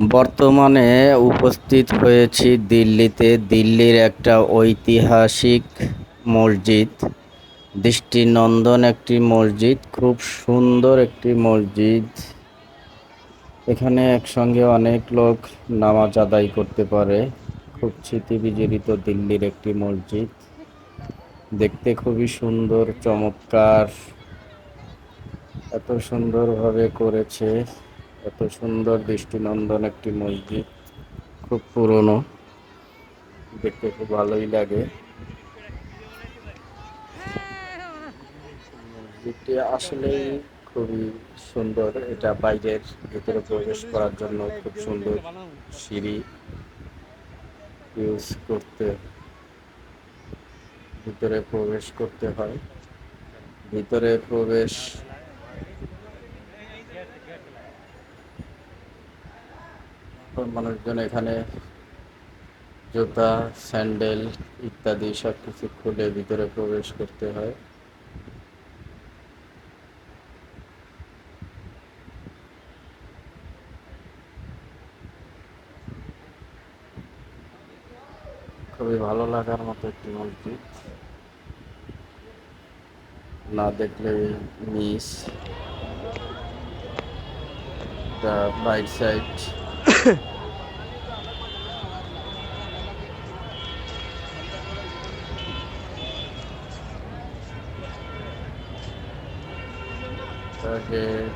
বর্তমানে উপস্থিত হয়েছি দিল্লিতে, দিল্লির একটা ঐতিহাসিক মসজিদ। দৃষ্টিনন্দন একটি মসজিদ, খুব সুন্দর একটি মসজিদ। এখানে একসঙ্গে অনেক লোক নামাজ আদায় করতে পারে। খুব স্মৃতি বিজড়িত দিল্লির একটি মসজিদ। দেখতে খুবই সুন্দর, চমৎকার। এত সুন্দরভাবে করেছে। এত সুন্দর দৃষ্টিনন্দন একটি মসজিদ। খুব পুরনো। দেখতে খুব ভালোই লাগে। মসজিদটি আসলেই খুবই সুন্দর। এটা বাইরের ভিতরে প্রবেশ করার জন্য খুব সুন্দর সিঁড়ি ইউজ করতে, ভিতরে প্রবেশ করতে হয়। ভিতরে প্রবেশ মানুষজন এখানে জুতা, স্যান্ডেল ইত্যাদি সব কিছু খুলে ভিতরে প্রবেশ করতে হয়। খুবই ভালো লাগার মতো একটি মসজিদ। না দেখলে miss. The right side. Okay.